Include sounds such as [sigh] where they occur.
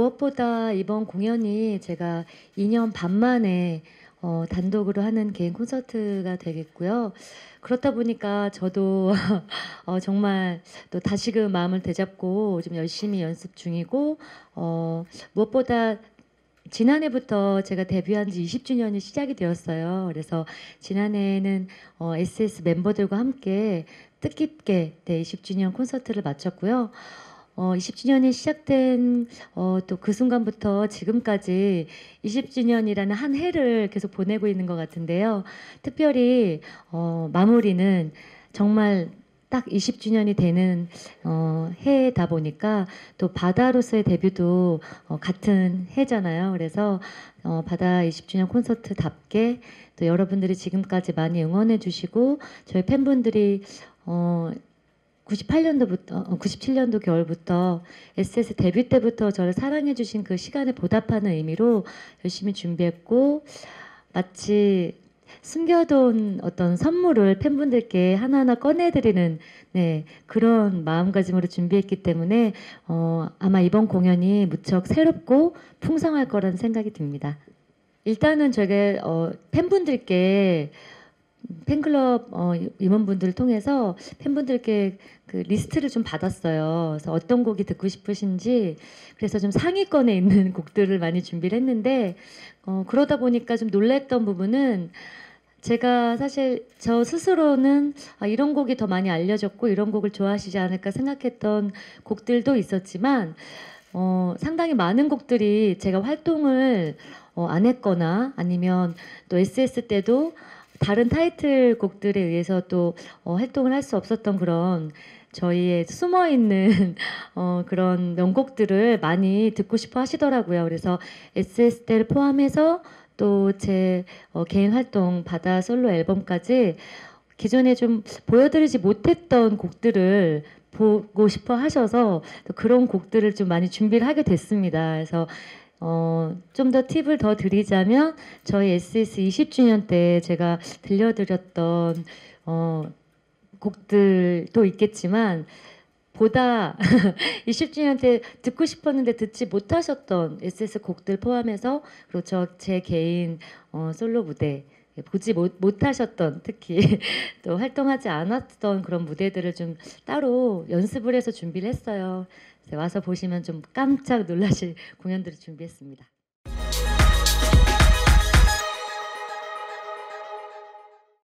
무엇보다 이번 공연이 제가 2년 반 만에 어, 단독으로 하는 개인 콘서트가 되겠고요. 그렇다 보니까 저도 [laughs] 어, 정말 또 다시금 마음을 되잡고 좀 열심히 연습 중이고 어, 무엇보다 지난해부터 제가 데뷔한 지 20주년이 시작이 되었어요. 그래서 지난해에는 어, SS 멤버들과 함께 뜻깊게 네, 20주년 콘서트를 마쳤고요. 어, 20주년이 시작된 어, 또 그 순간부터 지금까지 20주년이라는 한 해를 계속 보내고 있는 것 같은데요. 특별히 어, 마무리는 정말 딱 20주년이 되는 어, 해다 보니까 또 바다로서의 데뷔도 어, 같은 해잖아요. 그래서 어, 바다 20주년 콘서트답게 또 여러분들이 지금까지 많이 응원해 주시고 저희 팬분들이 어, 98년도부터 97년도 겨울부터 SS 데뷔 때부터 저를 사랑해 주신 그 시간에 보답하는 의미로 열심히 준비했고 마치 숨겨둔 어떤 선물을 팬분들께 하나하나 꺼내드리는 네, 그런 마음가짐으로 준비했기 때문에 어, 아마 이번 공연이 무척 새롭고 풍성할 거라는 생각이 듭니다. 일단은 저게 어, 팬분들께 팬클럽 어, 임원분들을 통해서 팬분들께 그 리스트를 좀 받았어요. 그래서 어떤 곡이 듣고 싶으신지 그래서 좀 상위권에 있는 [laughs] 곡들을 많이 준비를 했는데 어, 그러다 보니까 좀 놀랬던 부분은 제가 사실 저 스스로는 아, 이런 곡이 더 많이 알려졌고 이런 곡을 좋아하시지 않을까 생각했던 곡들도 있었지만 어, 상당히 많은 곡들이 제가 활동을 어, 안 했거나 아니면 또 SS 때도 다른 타이틀 곡들에 의해서 또 어, 활동을 할 수 없었던 그런 저희의 숨어 있는 [laughs] 어, 그런 명곡들을 많이 듣고 싶어 하시더라고요. 그래서 SS 때를 포함해서 또 제 어, 개인 활동 바다 솔로 앨범까지 기존에 좀 보여드리지 못했던 곡들을 보고 싶어 하셔서 또 그런 곡들을 좀 많이 준비를 하게 됐습니다. 그래서 어, 좀 더 팁을 더 드리자면 저희 SS 20주년 때 제가 들려드렸던 어, 곡들도 있겠지만 보다 [laughs] 20주년 때 듣고 싶었는데 듣지 못하셨던 SS 곡들 포함해서 그리고 저 제 개인 어, 솔로 무대 보지 못, 못하셨던 특히 [laughs] 또 활동하지 않았던 그런 무대들을 좀 따로 연습을 해서 준비를 했어요. 와서 보시면 좀 깜짝 놀라실 [laughs] 공연들을 준비했습니다.